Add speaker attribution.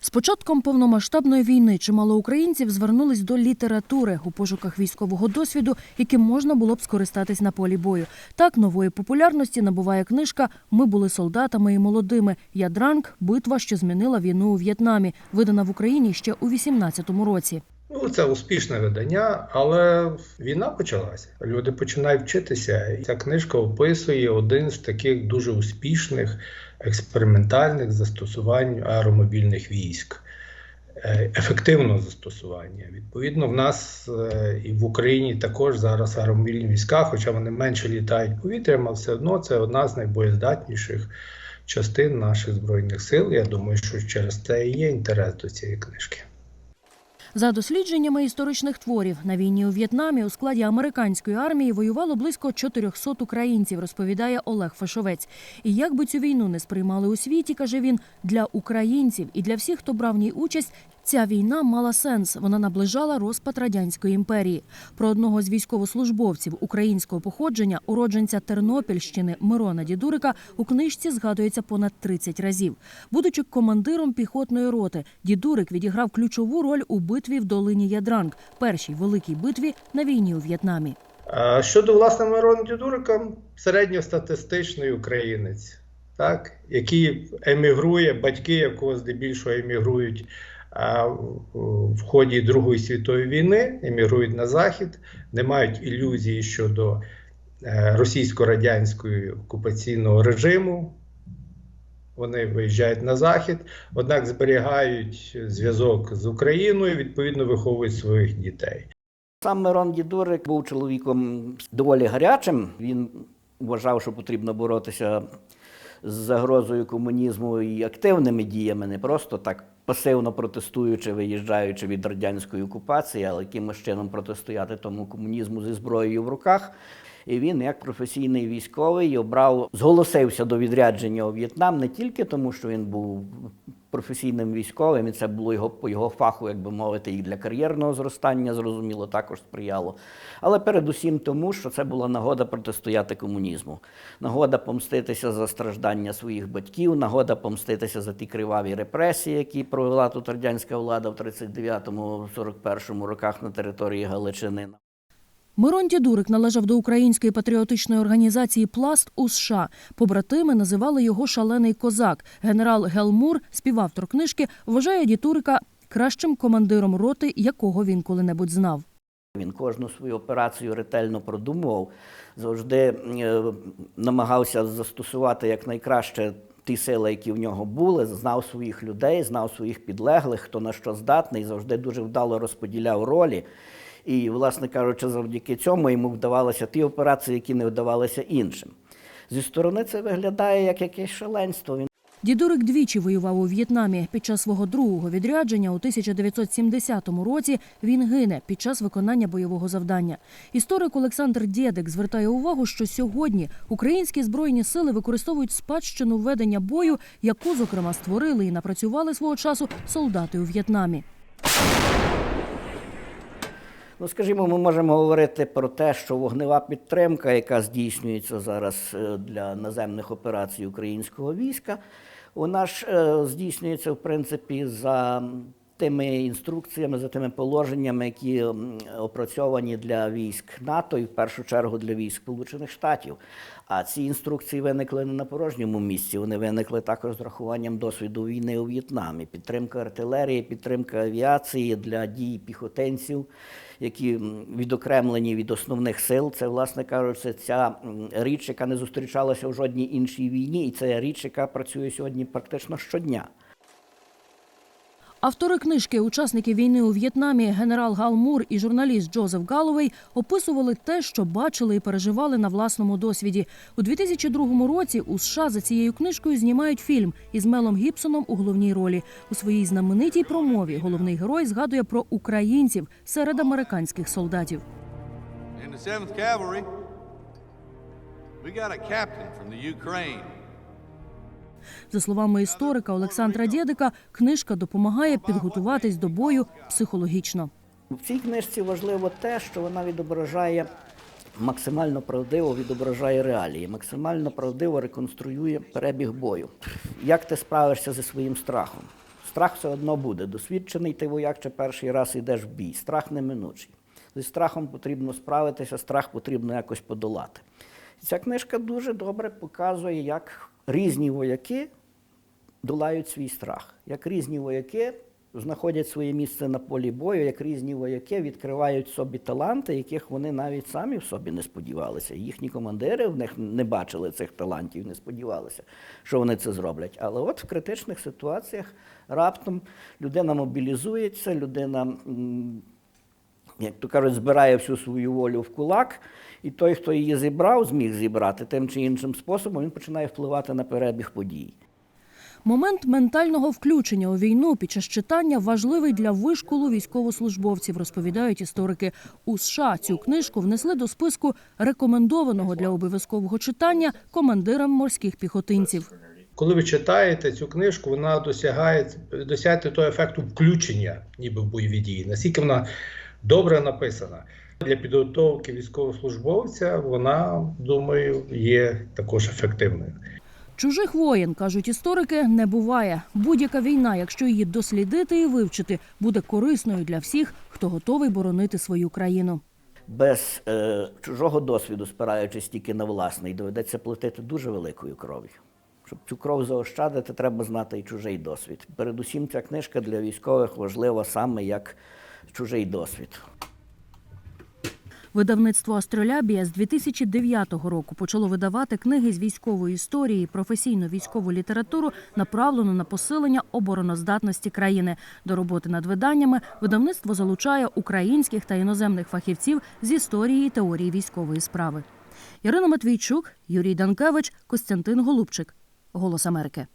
Speaker 1: З початком повномасштабної війни чимало українців звернулись до літератури у пошуках військового досвіду, яким можна було б скористатись на полі бою. Так нової популярності набуває книжка Ми були солдатами і молодими. Ядранг битва, що змінила війну у В'єтнамі, видана в Україні ще у 18-му році.
Speaker 2: Ну, це успішне видання, але війна почалася. Люди починають вчитися. І ця книжка описує один з таких дуже успішних експериментальних застосувань аеромобільних військ. Е, Ефективного застосування. Відповідно, в нас е, і в Україні також зараз аеромобільні війська, хоча вони менше літають повітрям, але все одно це одна з найбоєздатніших частин наших збройних сил. Я думаю, що через це і є інтерес до цієї книжки.
Speaker 1: За дослідженнями історичних творів на війні у В'єтнамі у складі американської армії воювало близько 400 українців, розповідає Олег Фашовець. І як би цю війну не сприймали у світі, каже він, для українців і для всіх, хто брав в ній участь. Ця війна мала сенс. Вона наближала розпад радянської імперії. Про одного з військовослужбовців українського походження, уродженця Тернопільщини Мирона Дідурика, у книжці згадується понад 30 разів. Будучи командиром піхотної роти, Дідурик відіграв ключову роль у битві в долині Ядранг, першій великій битві на війні у В'єтнамі.
Speaker 2: Щодо власне Мирона Дідурика, середньостатистичний українець, так, який емігрує, батьки якого здебільшого емігрують а, в- ході Другої світової війни, емігрують на захід, не мають ілюзії щодо е, російсько-радянського окупаційного режиму. Вони виїжджають на захід, однак зберігають зв'язок з Україною, відповідно виховують своїх дітей.
Speaker 3: Сам Мирон Дідурик був чоловіком доволі гарячим. Він вважав, що потрібно боротися з загрозою комунізму і активними діями, не просто так пасивно протестуючи, виїжджаючи від радянської окупації, але якимось чином протистояти тому комунізму зі зброєю в руках. І він, як професійний військовий, обрав, зголосився до відрядження у В'єтнам не тільки тому, що він був професійним військовим, і це було його по його фаху, як би мовити, і для кар'єрного зростання, зрозуміло, також сприяло. Але передусім тому, що це була нагода протистояти комунізму, нагода помститися за страждання своїх батьків, нагода помститися за ті криваві репресії, які провела тут радянська влада в 39-41 роках на території Галичини.
Speaker 1: Мирон Дідурик належав до української патріотичної організації Пласт у США. Побратими називали його шалений козак. Генерал Гелмур, співавтор книжки, вважає Дідурика кращим командиром роти, якого він коли-небудь знав.
Speaker 3: Він кожну свою операцію ретельно продумував, завжди е, намагався застосувати якнайкраще ті сили, які в нього були, знав своїх людей, знав своїх підлеглих, хто на що здатний, завжди дуже вдало розподіляв ролі. І, власне кажучи, завдяки цьому йому вдавалися ті операції, які не вдавалися іншим. Зі сторони це виглядає як якесь шаленство. Він
Speaker 1: Дідурик двічі воював у В'єтнамі. Під час свого другого відрядження у 1970 році він гине під час виконання бойового завдання. Історик Олександр Дєдик звертає увагу, що сьогодні українські збройні сили використовують спадщину ведення бою, яку, зокрема, створили і напрацювали свого часу солдати у В'єтнамі.
Speaker 3: Ну, скажімо, ми можемо говорити про те, що вогнева підтримка, яка здійснюється зараз е, для наземних операцій українського війська, вона ж е, здійснюється в принципі за тими інструкціями, за тими положеннями, які опрацьовані для військ НАТО і в першу чергу для військ Сполучених Штатів. А ці інструкції виникли не на порожньому місці. Вони виникли також з рахуванням досвіду війни у В'єтнамі. Підтримка артилерії, підтримка авіації для дій піхотинців, які відокремлені від основних сил. Це, власне кажучи, ця річ, яка не зустрічалася в жодній іншій війні, і це річ, яка працює сьогодні практично щодня.
Speaker 1: Автори книжки, учасники війни у В'єтнамі, генерал Галмур і журналіст Джозеф Галовей описували те, що бачили і переживали на власному досвіді. У 2002 році у США за цією книжкою знімають фільм із Мелом Гібсоном у головній ролі. У своїй знаменитій промові головний герой згадує про українців серед американських солдатів.
Speaker 4: In the 7th Cavalry, we got a captain from the Ukraine.
Speaker 1: За словами історика Олександра Дєдика, книжка допомагає підготуватись до бою психологічно.
Speaker 3: В цій книжці важливо те, що вона відображає максимально правдиво відображає реалії, максимально правдиво реконструює перебіг бою. Як ти справишся зі своїм страхом? Страх все одно буде. Досвідчений ти вояк чи перший раз йдеш в бій. Страх неминучий. Зі страхом потрібно справитися, страх потрібно якось подолати. Ця книжка дуже добре показує, як різні вояки долають свій страх, як різні вояки знаходять своє місце на полі бою, як різні вояки відкривають собі таланти, яких вони навіть самі в собі не сподівалися. Їхні командири в них не бачили цих талантів, не сподівалися, що вони це зроблять. Але от в критичних ситуаціях раптом людина мобілізується, людина. Як то кажуть, збирає всю свою волю в кулак, і той, хто її зібрав, зміг зібрати тим чи іншим способом, він починає впливати на перебіг подій.
Speaker 1: Момент ментального включення у війну під час читання важливий для вишколу військовослужбовців, розповідають історики. У США цю книжку внесли до списку рекомендованого для обов'язкового читання командирам морських піхотинців.
Speaker 2: Коли ви читаєте цю книжку, вона досягає досягає того ефекту включення, ніби в бойові дії. Наскільки вона добре написана для підготовки військовослужбовця, вона думаю є також ефективною.
Speaker 1: Чужих воєн, кажуть історики, не буває. Будь-яка війна, якщо її дослідити і вивчити, буде корисною для всіх, хто готовий боронити свою країну.
Speaker 3: Без е, чужого досвіду, спираючись тільки на власний, доведеться платити дуже великою кров'ю. Щоб цю кров заощадити, треба знати і чужий досвід. Передусім, ця книжка для військових важлива саме як чужий досвід.
Speaker 1: Видавництво Астролябія з 2009 року почало видавати книги з військової історії, професійну військову літературу, направлену на посилення обороноздатності країни. До роботи над виданнями видавництво залучає українських та іноземних фахівців з історії і теорії військової справи. Ірина Матвійчук, Юрій Данкевич, Костянтин Голубчик. Голос Америки.